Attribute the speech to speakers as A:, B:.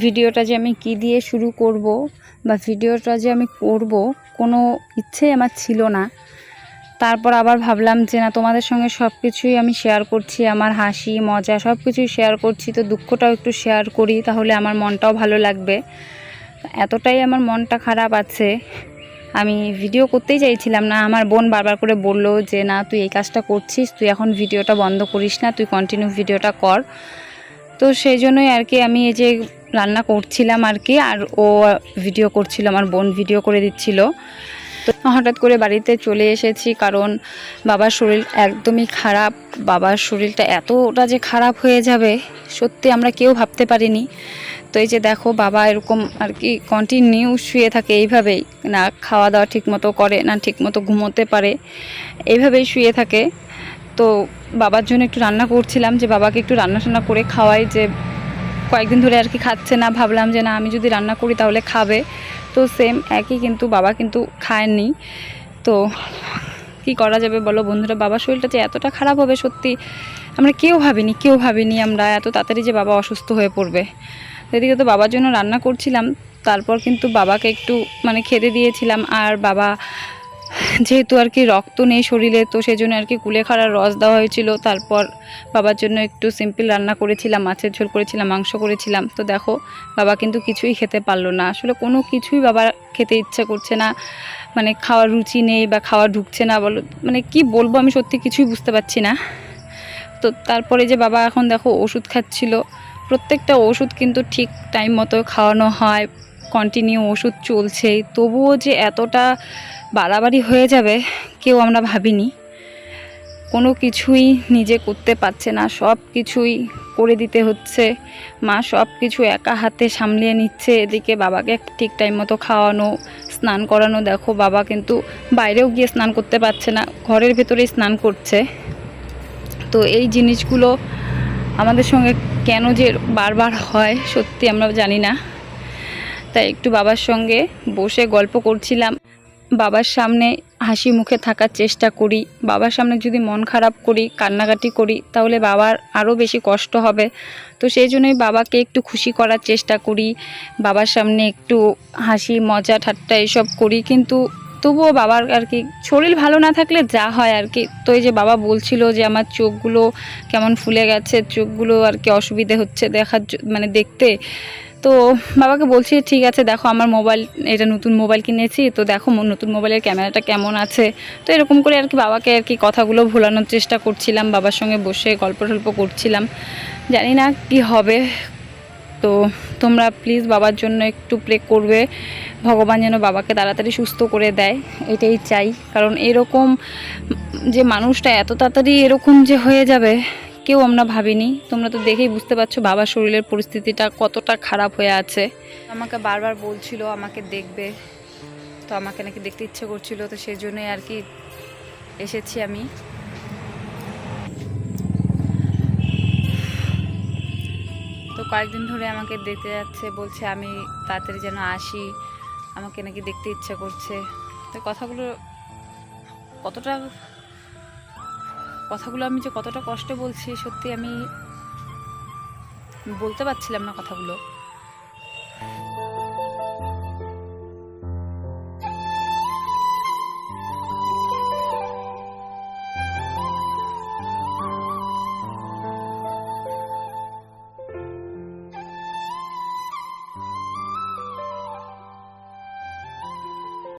A: ভিডিওটা যে আমি কি দিয়ে শুরু করব বা ভিডিওটা যে আমি করব, কোনো ইচ্ছে আমার ছিল না। তারপর আবার ভাবলাম যে না, তোমাদের সঙ্গে সব কিছুই আমি শেয়ার করছি, আমার হাসি, মজা সব কিছুই শেয়ার করছি, তো দুঃখটাও একটু শেয়ার করি, তাহলে আমার মনটাও ভালো লাগবে। এতটাই আমার মনটা খারাপ আছে। আমি ভিডিও করতেই চাইছিলাম না, আমার বোন বারবার করে বলল যে, না, তুই এই কাজটা করছিস, তুই এখন ভিডিওটা বন্ধ করিস না, তুই কন্টিনিউ ভিডিওটা কর। তো সেই জন্যই আর কি আমি এই যে রান্না করছিলাম আর কি, আর ও ভিডিও করছিল, আমার বোন ভিডিও করে দিচ্ছিল। তো হঠাৎ করে বাড়িতে চলে এসেছি কারণ বাবার শরীর একদমই খারাপ, বাবার শরীরটা এতটা যে খারাপ হয়ে যাবে, সত্যি আমরা কেউ ভাবতে পারিনি। তো এই যে দেখো, বাবা এরকম আর কি কন্টিনিউ শুয়ে থাকে এইভাবেই, না খাওয়া দাওয়া ঠিকমতো করে, না ঠিকমতো ঘুমোতে পারে, এইভাবেই শুয়ে থাকে। তো বাবার জন্য একটু রান্না করছিলাম যে, বাবাকে একটু রান্না টান্না করে খাওয়াই যে কয়েকদিন ধরে আর কি খাচ্ছে না, ভাবলাম যে না, আমি যদি রান্না করি তাহলে খাবে। তো সেম একই কিন্তু বাবা কিন্তু খায়নি। তো কি করা যাবে বলো বন্ধুরা, বাবার শরীরটা যে এতটা খারাপ হবে সত্যি, আমরা কেউ ভাবিনি কেউ ভাবিনি আমরা এত তাড়াতাড়ি যে বাবা অসুস্থ হয়ে পড়বে। এদিকে তো বাবার জন্য রান্না করছিলাম, তারপর কিন্তু বাবাকে একটু মানে খেতে দিয়েছিলাম, আর বাবা যেহেতু আর কি রক্ত নেই শরীরে, তো সেই জন্য আর কি কুলেখাড়ার রস দেওয়া হয়েছিল। তারপর বাবার জন্য একটু সিম্পল রান্না করেছিলাম, মাছের ঝোল করেছিলাম, মাংস করেছিলাম। তো দেখো, বাবা কিন্তু কিছুই খেতে পারল না। আসলে কোনো কিছুই বাবার খেতে ইচ্ছা করছে না। মানে খাওয়ার রুচি নেই বা খাওয়া ঢুকছে না বলো। মানে কি বলব আমি সত্যি কিছুই বুঝতে পারছি না। তো তারপরে যে বাবা এখন দেখো ওষুধ খাচ্ছিল, প্রত্যেকটা ওষুধ কিন্তু ঠিক টাইম মতো খাওয়ানো হয়। কন্টিনিউ ওষুধ চলছে, তবুও যে এতটা বাড়াবাড়ি হয়ে যাবে কেউ আমরা ভাবিনি। কোনো কিছুই নিজে করতে পারছে না, সব কিছুই করে দিতে হচ্ছে। মা সব কিছু একা হাতে সামলিয়ে নিচ্ছে, এদিকে বাবাকে ঠিক টাইম মতো খাওয়ানো, স্নান করানো, দেখো বাবা কিন্তু বাইরেও গিয়ে স্নান করতে পারছে না, ঘরের ভেতরেই স্নান করছে। তো এই জিনিসগুলো আমাদের সঙ্গে কেন যে বারবার হয়, সত্যি আমরা জানি না। তাই একটু বাবার সঙ্গে বসে গল্প করছিলাম। বাবার সামনে হাসি মুখে থাকার চেষ্টা করি। বাবার সামনে যদি মন খারাপ করি, কান্নাকাটি করি, তাহলে বাবার আরও বেশি কষ্ট হবে। তো সেই জন্যই বাবাকে একটু খুশি করার চেষ্টা করি। বাবার সামনে একটু হাসি, মজা, ঠাট্টা এসব করি। কিন্তু তবুও বাবার আর কি, শরীর ভালো না থাকলে যা হয় আর কি। তো এই যে বাবা বলছিল যে আমার চোখগুলো কেমন ফুলে গেছে, চোখগুলো আর কি অসুবিধে হচ্ছে দেখার মানে দেখতে। তো বাবাকে বলছি, ঠিক আছে, দেখো আমার মোবাইল, এটা নতুন মোবাইল কিনেছি, তো দেখো নতুন মোবাইলের ক্যামেরাটা কেমন আছে? তো এরকম করে আর কি বাবাকে আর কি কথাগুলো ভোলানোর চেষ্টা করছিলাম, বাবার সঙ্গে বসে গল্প টল্প করছিলাম। জানি না কি হবে। তো তোমরা প্লিজ বাবার জন্য একটু প্রে করবে। ভগবান যেন বাবাকে তাড়াতাড়ি সুস্থ করে দেয়, এটাই চাই। কারণ এরকম যে মানুষটা এত তাড়াতাড়ি এরকম যে হয়ে যাবে, কেউ আমরা ভাবিনি। তোমরা তো দেখেই বুঝতে পারছ বাবার শরীরের পরিস্থিতিটা কতটা খারাপ হয়ে আছে। আমাকে বারবার বলছিল, আমাকে দেখবে। তো আমাকে নাকি দেখতে ইচ্ছে করছিল, তো সেই জন্যই আর কি এসেছি আমি। কয়েকদিন ধরে আমাকে দেখতে যাচ্ছে, বলছে আমি তাড়াতাড়ি যেন আসি, আমাকে নাকি দেখতে ইচ্ছা করছে। তো কথাগুলো কতটা, কথাগুলো আমি যে কতটা কষ্ট বলছি, সত্যি আমি বলতে পারছিলাম না কথাগুলো।